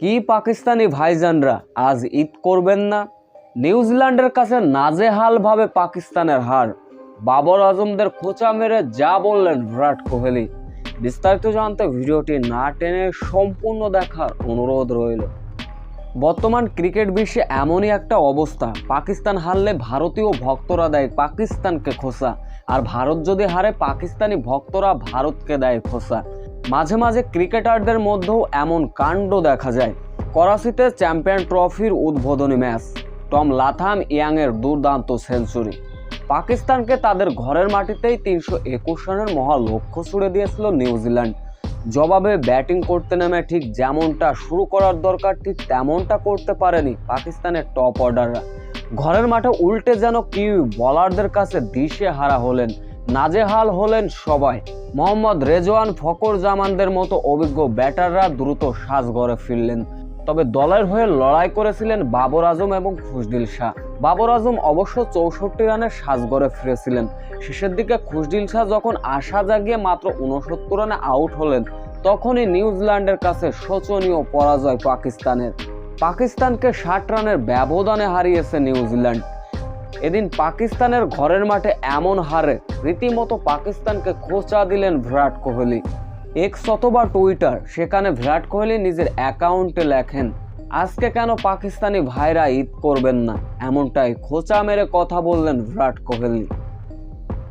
কি পাকিস্তানি ভাইজানরা আজ ঈদ করবেন না? নিউজিল্যান্ডের কাছে নাজেহালভাবে পাকিস্তানের হার। বাবর আজমদের খোঁচা মেরে যা বললেন বিরাট কোহলি। বিস্তারিত জানতে ভিডিওটি না টেনে সম্পূর্ণ দেখার অনুরোধ রইল। বর্তমান ক্রিকেট বিশ্বে এমনই একটা অবস্থা। পাকিস্তান হারলে ভারতীয় ভক্তরা দেয় পাকিস্তানকে খোসা আর ভারত যদি হারে, পাকিস্তানি ভক্তরা ভারতকে দেয় খোসা মাঝে মাঝে ক্রিকেটারদের মধ্যেও এমন কাণ্ড দেখা যায়। করাচিতে চ্যাম্পিয়ন ট্রফির উদ্বোধনী ম্যাচ, টম লাথাম ইয়াংয়ের দুর্দান্ত সেঞ্চুরি। পাকিস্তানকে তাদের ঘরের মাটিতেই তিনশো একুশ রানের মহা লক্ষ্য ছুড়ে দিয়েছিল নিউজিল্যান্ড। জবাবে ব্যাটিং করতে নেমে ঠিক যেমনটা শুরু করার দরকার, ঠিক তেমনটা করতে পারেনি পাকিস্তানের টপ অর্ডাররা। ঘরের মাঠে উল্টে যেন কি বলারদের কাছে দিশে হারা হলেন। নাজেহাল হলেন সবাই। মোহাম্মদ রেজওয়ান ফকর জামানদের মতো অভিজ্ঞ ব্যাটাররা দ্রুত সাজঘরে ফিরলেন। তবে দলের হয়ে লড়াই করেছিলেন বাবর আজম এবং খুশদিল শাহ। বাবর আজম অবশ্য চৌষট্টি রানে সাজঘরে ফিরেছিলেন। শেষের দিকে খুশদিল শাহ যখন আশা জাগিয়ে মাত্র উনসত্তর রানে আউট হলেন, তখনই নিউজিল্যান্ডের কাছে শোচনীয় পরাজয় পাকিস্তানের। পাকিস্তানকে ষাট রানের ব্যবধানে হারিয়েছে নিউজিল্যান্ড। এদিন পাকিস্তানের ঘরের মাঠে এমন হারে রীতিমতো পাকিস্তানকে খোঁচা দিলেন বিরাট কোহলি। এক অথবা টুইটার, সেখানে বিরাট কোহলি নিজের অ্যাকাউন্টে লেখেন, আজকে কেন পাকিস্তানি ভাইরা ঈদ করবেন না? এমনটাই খোঁচা মেরে কথা বললেন বিরাট কোহলি।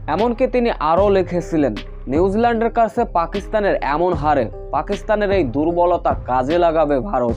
এমনকি তিনি আরও লিখেছিলেন, নিউজিল্যান্ডের কাছে পাকিস্তানের এমন হারে পাকিস্তানের এই দুর্বলতা কাজে লাগাবে ভারত।